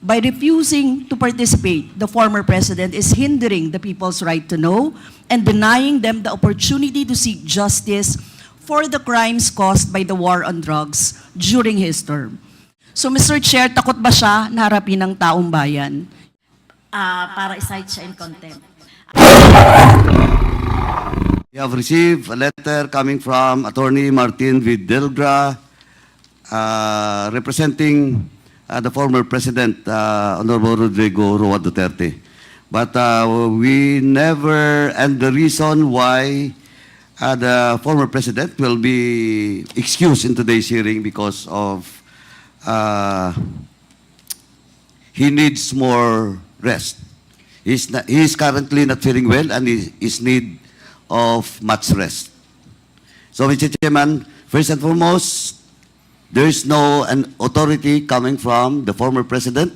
By refusing to participate, the former president is hindering the people's right to know and denying them the opportunity to seek justice for the crimes caused by the war on drugs during his term. So, Mr. Chair, takot ba siya na harapin ng taong bayan? Ah, para isight siya in contempt. We have received a letter coming from Attorney Martin Videlgra, uh, representing uh, the former President, uh, Honorable Rodrigo Roa Duterte. But uh, we never, and the reason why uh, the former President will be excused in today's hearing because of uh, he needs more rest. He's, not, he is currently not feeling well and he is need of much rest. So, Mr. Chairman, first and foremost, there is no an authority coming from the former president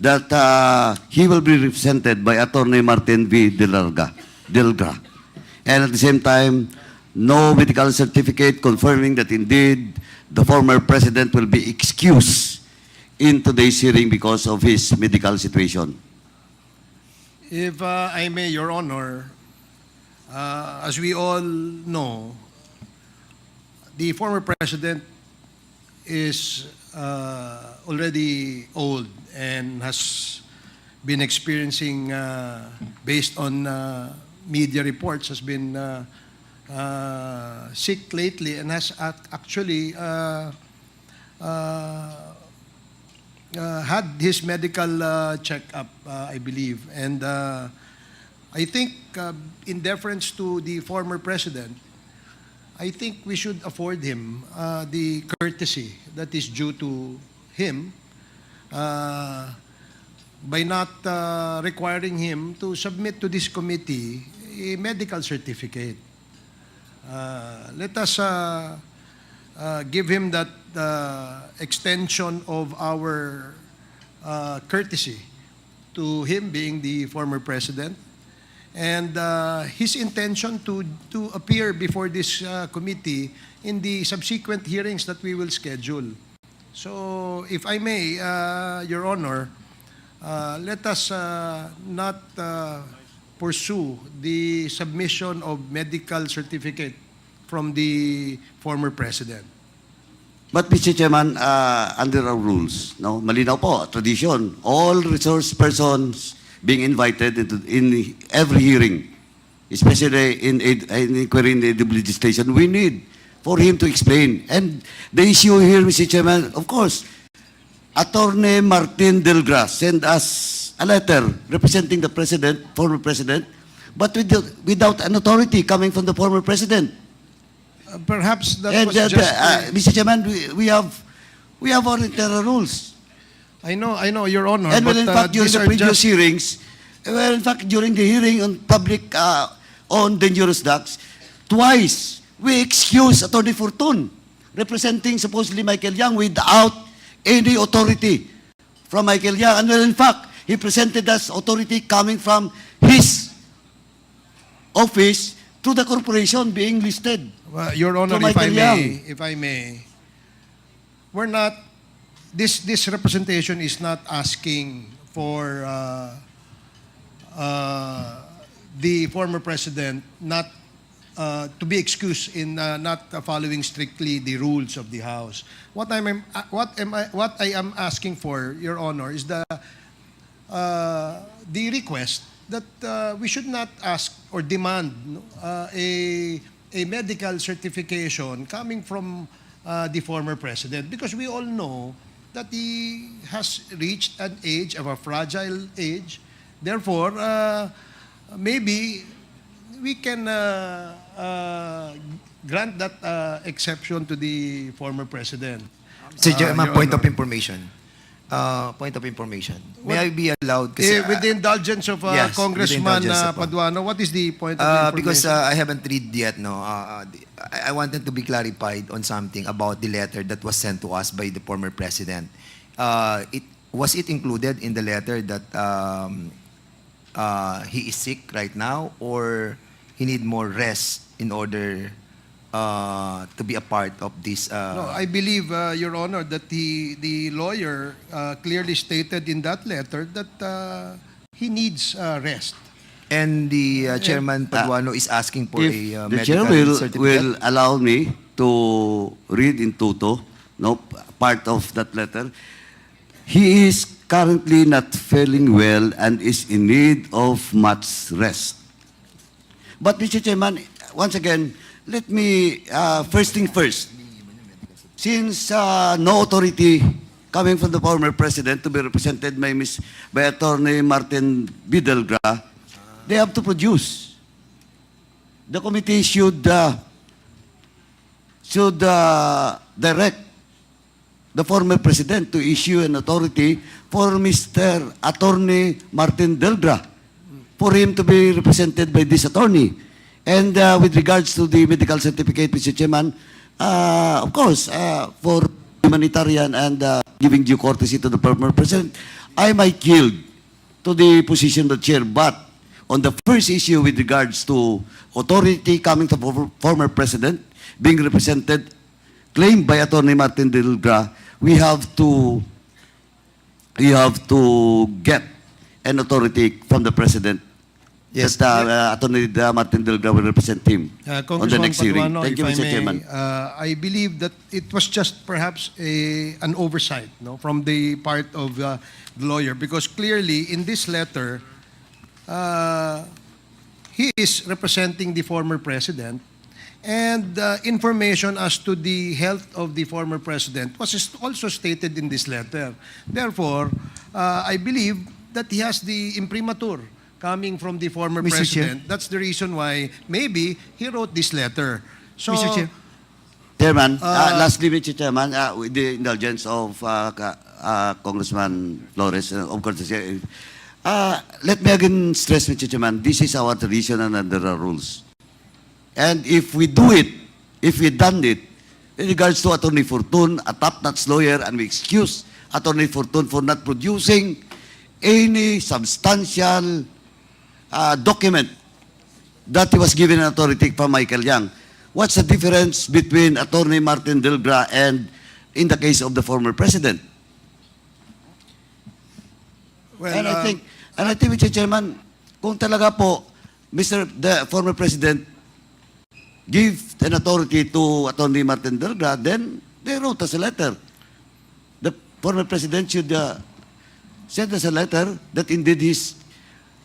that uh, he will be represented by Attorney Martin V. Delga, Delga. And at the same time, no medical certificate confirming that indeed the former president will be excused in today's hearing because of his medical situation. If uh, I may, Your Honor, uh, as we all know, the former president is uh, already old and has been experiencing, uh, based on uh, media reports, has been uh, uh, sick lately and has ac- actually uh, uh, uh, had his medical uh, checkup, uh, I believe. And uh, I think, uh, in deference to the former president, I think we should afford him uh, the courtesy that is due to him uh, by not uh, requiring him to submit to this committee a medical certificate. Uh, let us uh, uh, give him that uh, extension of our uh, courtesy to him being the former president and uh, his intention to, to appear before this uh, committee in the subsequent hearings that we will schedule. So, if I may, uh, Your Honor, uh, let us uh, not uh, pursue the submission of medical certificate from the former president. But Mr. Chairman, uh, under our rules, no, malinaw po, tradition, all resource persons being invited into, in every hearing, especially in, in, in inquiry in the legislation, we need for him to explain. And the issue here, Mr. Chairman, of course, Attorney Martin Delgras sent us a letter representing the president, former president, but without, without an authority coming from the former president. Uh, perhaps that And was uh, just... uh, Mr. Chairman, we, we have we have our internal rules. I know, I know, Your Honor. and but, in uh, fact during these the previous just- hearings, well, in fact during the hearing on public uh, on dangerous drugs, twice we excused Attorney Fortun, representing supposedly Michael Young without any authority from Michael Young. And well, in fact, he presented us authority coming from his office to the corporation being listed. Well, Your Honor, if I may, Young. if I may, we're not, this, this representation is not asking for uh, uh, the former president not uh, to be excused in uh, not following strictly the rules of the House. What I'm, uh, what am I, what I am asking for, Your Honor, is the uh, the request that uh, we should not ask or demand uh, a, a medical certification coming from uh, the former president because we all know that he has reached an age of a fragile age. Therefore, uh, maybe we can uh, uh, grant that uh, exception to the former president. Mr. Uh, Chairman, Your point Honor. of information. Uh, point of information. May What- I be allowed? Eh, Kasi, with the indulgence of uh, yes, Congressman uh, of- Paduano, what is the point of uh, information? because uh, I haven't read yet, no. Uh, uh, I wanted to be clarified on something about the letter that was sent to us by the former president. Uh, it was it included in the letter that um, uh, he is sick right now, or he need more rest in order uh, to be a part of this. No, Uh, I believe, uh, Your Honor, that the, the lawyer uh, clearly stated in that letter that uh, he needs uh, rest. and the uh, Chairman Paduano is asking for a uh, the chair medical will, certificate. will allow me to read in toto, no, p- part of that letter. He is currently not feeling well and is in need of much rest. But Mr. Chairman, once again, let me, uh, first thing first, since uh, no authority coming from the former president to be represented by Ms. by Attorney Martin Bidelgra, they have to produce. The committee should uh, should uh, direct the former president to issue an authority for Mr. Attorney Martin Delgra for him to be represented by this attorney. And uh, with regards to the medical certificate, Mr. Chairman, uh, of course, uh, for humanitarian and uh, giving due courtesy to the former president, I might yield to the position of the chair. But on the first issue with regards to authority coming former- former president being represented, claimed by Attorney Martin Delgra, we have to we have to get an authority from the president. Yes. That uh, Attorney uh, Martin Delgra will represent him Uh, on the next hearing. Thank you, Mr. may, Chairman. uh, I believe that it was just perhaps a, an oversight no, from the part of uh, the lawyer because clearly in this letter, uh, he is representing the former president and uh, information as to the health of the former president was also stated in this letter. Therefore, uh, I believe that he has the imprimatur coming from the former Mr. Chair. president. That's the reason why maybe he wrote this letter. So, Mr. Chair. Chairman, uh, Uh, lastly, Mr. Chairman, uh, with the indulgence of uh, uh, Congressman Flores, uh, of course, uh, uh, let me again stress, Mr. Chairman, this is our tradition and under our rules. And if we do it, if we done it, in regards to Attorney Fortune, a top-notch lawyer, and we excuse Attorney Fortune for not producing any substantial uh, document that he was given an authority from Michael Young. What's the difference between Attorney Martin Delgra and in the case of the former president? well, and I uh, think, and I think, Mr. Chairman, kung talaga po, Mr. the former president give an authority to Attorney Martin Delgra, then they wrote us a letter. The former president should uh, send us a letter that indeed he's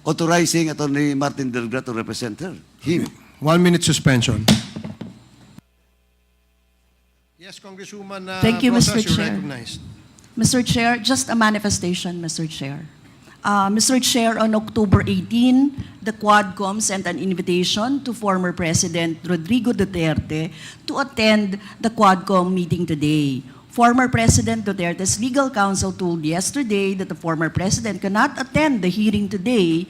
authorizing Attorney Martin Delgra to represent her, him. one minute suspension. Yes, Congresswoman uh, Thank you, Rosas, Mr. you're Chair. recognized. Mr. Chair, just a manifestation, Mr. Chair. Uh, Mr. Chair, on October 18, the Quadcom sent an invitation to former President Rodrigo Duterte to attend the Quadcom meeting today. Former President Duterte's legal counsel told yesterday that the former president cannot attend the hearing today.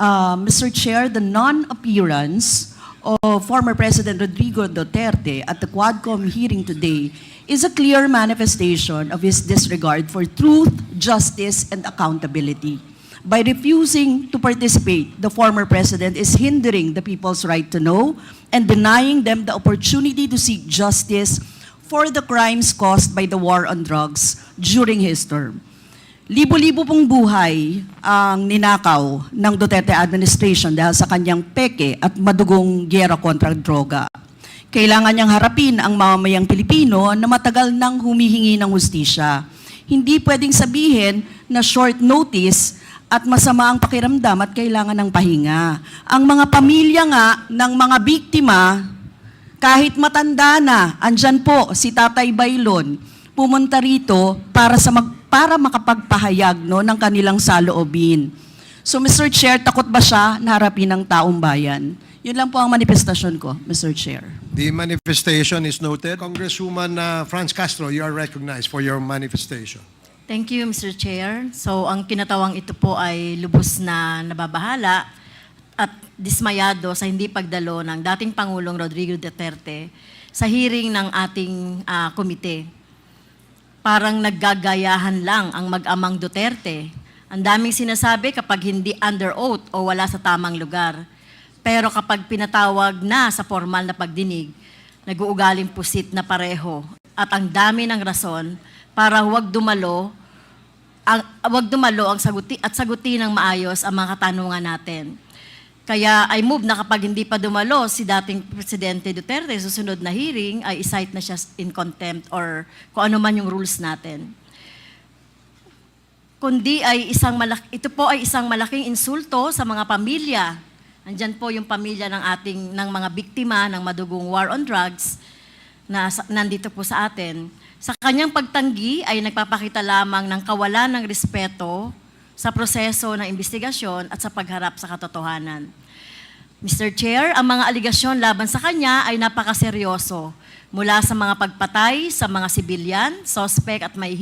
Uh, Mr. Chair, the non-appearance of former President Rodrigo Duterte at the Quadcom hearing today is a clear manifestation of his disregard for truth, justice, and accountability. By refusing to participate, the former president is hindering the people's right to know and denying them the opportunity to seek justice for the crimes caused by the war on drugs during his term. Libo-libo pong buhay ang ninakaw ng Duterte administration dahil sa kanyang peke at madugong gyera kontra droga. Kailangan niyang harapin ang mamamayang Pilipino na matagal nang humihingi ng hustisya. Hindi pwedeng sabihin na short notice at masama ang pakiramdam at kailangan ng pahinga. Ang mga pamilya nga ng mga biktima kahit matanda na, andyan po si Tatay Bailon, pumunta rito para sa mag, para makapagpahayag no ng kanilang saloobin. So Mr. Chair, takot ba siya na harapin ng taong bayan? Yun lang po ang manifestasyon ko, Mr. Chair. The manifestation is noted. Congresswoman uh, Franz Castro, you are recognized for your manifestation. Thank you, Mr. Chair. So, ang kinatawang ito po ay lubos na nababahala at dismayado sa hindi pagdalo ng dating Pangulong Rodrigo Duterte sa hearing ng ating ah, komite. Parang naggagayahan lang ang mag-amang Duterte. Ang daming sinasabi kapag hindi under oath o wala sa tamang lugar. Pero kapag pinatawag na sa formal na pagdinig, nag-uugaling pusit na pareho at ang dami ng rason para huwag dumalo ang wag dumalo ang saguti at sagutin ng maayos ang mga katanungan natin. Kaya I move na kapag hindi pa dumalo si dating Presidente Duterte susunod na hearing ay isight na siya in contempt or kung ano man yung rules natin. Kundi ay isang malak ito po ay isang malaking insulto sa mga pamilya. Andyan po yung pamilya ng ating ng mga biktima ng madugong war on drugs na nandito po sa atin. Sa kanyang pagtanggi ay nagpapakita lamang ng kawalan ng respeto sa proseso ng investigasyon at sa pagharap sa katotohanan. Mr. Chair, ang mga aligasyon laban sa kanya ay napakaseryoso. Mula sa mga pagpatay sa mga sibilyan, sospek at may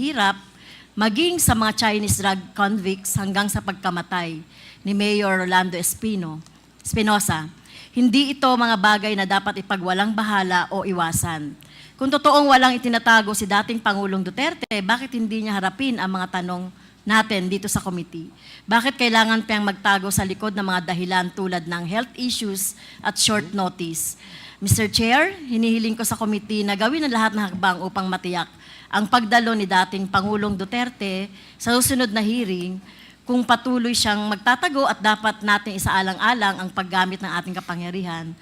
maging sa mga Chinese drug convicts hanggang sa pagkamatay ni Mayor Rolando Espino, Espinosa. Hindi ito mga bagay na dapat ipagwalang bahala o iwasan. Kung totoong walang itinatago si dating Pangulong Duterte, bakit hindi niya harapin ang mga tanong natin dito sa committee? Bakit kailangan piyang magtago sa likod ng mga dahilan tulad ng health issues at short notice? Mr. Chair, hinihiling ko sa committee na gawin ang lahat ng hakbang upang matiyak ang pagdalo ni dating Pangulong Duterte sa susunod na hearing kung patuloy siyang magtatago at dapat natin isaalang-alang ang paggamit ng ating kapangyarihan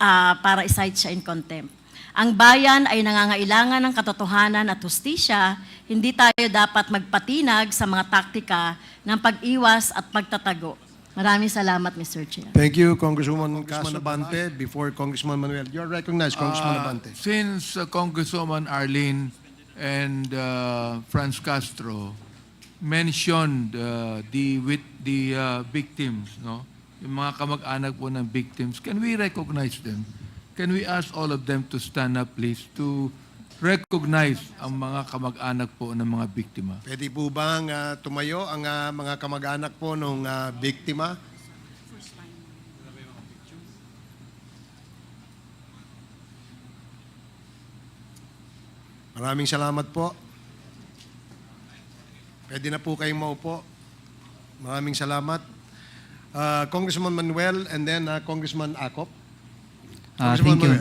ah, para isight siya in contempt. Ang bayan ay nangangailangan ng katotohanan at hustisya, hindi tayo dapat magpatinag sa mga taktika ng pag-iwas at pagtatago. Maraming salamat, Mr. Chair. Thank you, Congresswoman Congressman Abante. Before Congressman Manuel, you're recognized, Congressman Uh, Abante. Since uh, Congresswoman Arlene and uh, Franz Castro mentioned uh, the with the uh, victims, no? Yung mga kamag-anak po ng victims, can we recognize them? Can we ask all of them to stand up, please, to recognize ang mga kamag-anak po ng mga biktima? Pwede po bang ah, tumayo ang ah, mga kamag-anak po ng biktima? Maraming salamat po. Pwede na po kayong maupo. Maraming salamat. Ah, Congressman Manuel and then ah, Congressman Akop. Congressman thank you.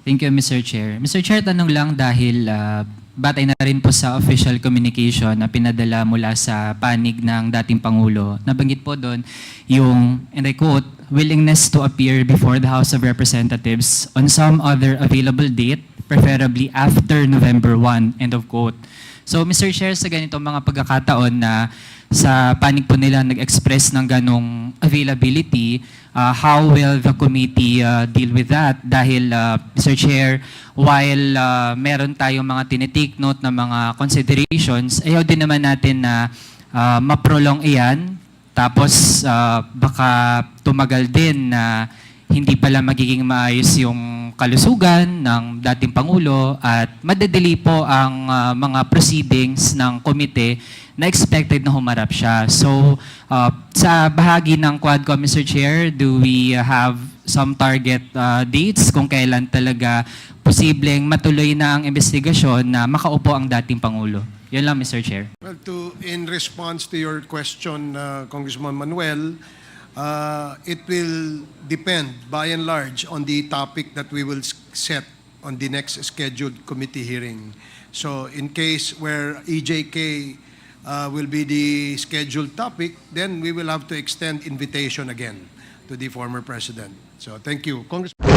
Thank you, Mr. Chair. Mr. Chair, tanong lang dahil ah, batay na rin po sa official communication na pinadala mula sa panig ng dating Pangulo. Nabanggit po doon yung, and I quote, willingness to appear before the House of Representatives on some other available date, preferably after November 1, end of quote. So, Mr. Chair, sa ganitong mga pagkakataon na sa panig po nila nag-express ng ganong availability, uh, how will the committee uh, deal with that? Dahil, uh, Mr. Chair, while uh, meron tayong mga tinitake note na mga considerations, ayaw din naman natin na uh, maprolong iyan, tapos uh, baka tumagal din na hindi pala magiging maayos yung kalusugan ng dating Pangulo at madadali po ang uh, mga proceedings ng komite na expected na humarap siya. So, uh, sa bahagi ng Quadcom, Mr. Chair, do we have some target uh, dates kung kailan talaga posibleng matuloy na ang investigasyon na makaupo ang dating Pangulo? Yun lang, Mr. Chair. Well, to, in response to your question, uh, Congressman Manuel, uh, it will depend by and large on the topic that we will set on the next scheduled committee hearing. So in case where EJK uh, will be the scheduled topic, then we will have to extend invitation again to the former president. So thank you. Congressman.